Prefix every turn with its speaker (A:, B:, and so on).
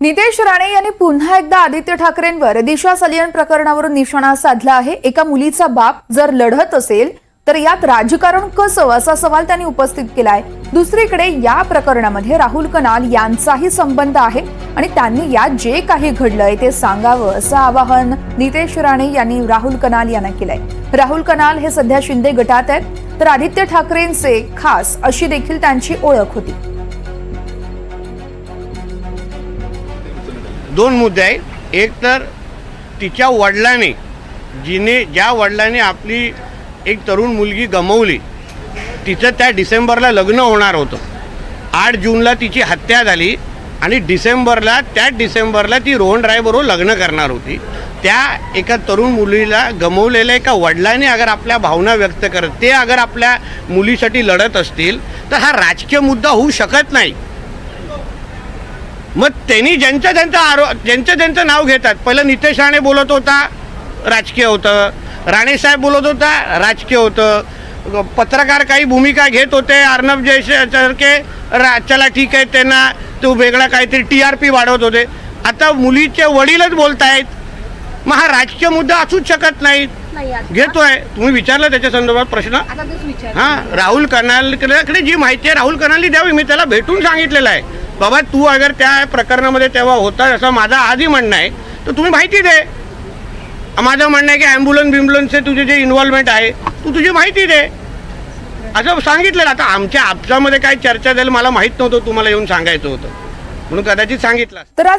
A: नितेश राणे यांनी पुन्हा एकदा आदित्य ठाकरेंवर दिशा सलियन प्रकरणावरून निशाणा साधला आहे. एका मुलीचा बाप जर लढत असेल तर यात राजकारण कसं? असा सवाल त्यांनी उपस्थित केलाय. दुसरीकडे या प्रकरणामध्ये राहुल कनाल यांचाही संबंध आहे आणि त्यांनी यात जे काही घडलंय ते सांगावं असं आवाहन नितेश राणे यांनी राहुल कनाल यांना केलंय. राहुल कनाल हे सध्या शिंदे गटात आहेत तर आदित्य ठाकरेंचे खास अशी देखील त्यांची ओळख होती.
B: दोन मुद्दे आहेत. एक तर तिच्या वडिलाने जिने ज्या वडिलाने आपली एक तरुण मुलगी गमवली तिचं त्या डिसेंबरला लग्न होणार होतं. आठ जूनला तिची हत्या झाली आणि डिसेंबरला त्याच डिसेंबरला ती रोहन रायबरोबर लग्न करणार होती. त्या एका तरुण मुलीला गमवलेल्या एका वडिलाने अगर आपल्या भावना व्यक्त करत ते अगर आपल्या मुलीसाठी लढत असतील तर हा राजकीय मुद्दा होऊ शकत नाही. मग त्यांनी ज्यांचं त्यांचं आरो ज्यांचं त्यांचं नाव घेतात पहिलं नितेश राणे बोलत होता राजकीय होतं. राणेसाहेब बोलत होता राजकीय होतं. पत्रकार काही भूमिका घेत होते अर्णब जयसारखे रा चला ठीक आहे त्यांना तो वेगळा काहीतरी टी आर पी वाढवत होते. आता मुलीचे वडीलच बोलतायत. मग हा राजकीय मुद्दा असूच शकत नाहीत.
C: नाही
B: घेतोय. तुम्ही विचारलं त्याच्या संदर्भात प्रश्न? हां राहुल कनालकडे जी माहिती आहे राहुल कनालनी द्यावी मी त्याला भेटून सांगितलेलं आहे. बाबा तू अगर त्या प्रकरणामध्ये तेव्हा होता असं माझं आधी म्हणणं आहे तर तुम्ही माहिती दे. माझं म्हणणं आहे की ॲम्ब्युलन्स बिम्ब्युलन्सचे तुझे जे इन्व्हॉल्वमेंट आहे तू तुझी माहिती दे. असं सांगितलेलं. आता आमच्या आपसामध्ये काय चर्चा झाली मला माहीत नव्हतं तुम्हाला येऊन सांगायचं होतं. म्हणून कदाचित सांगितलं
A: तर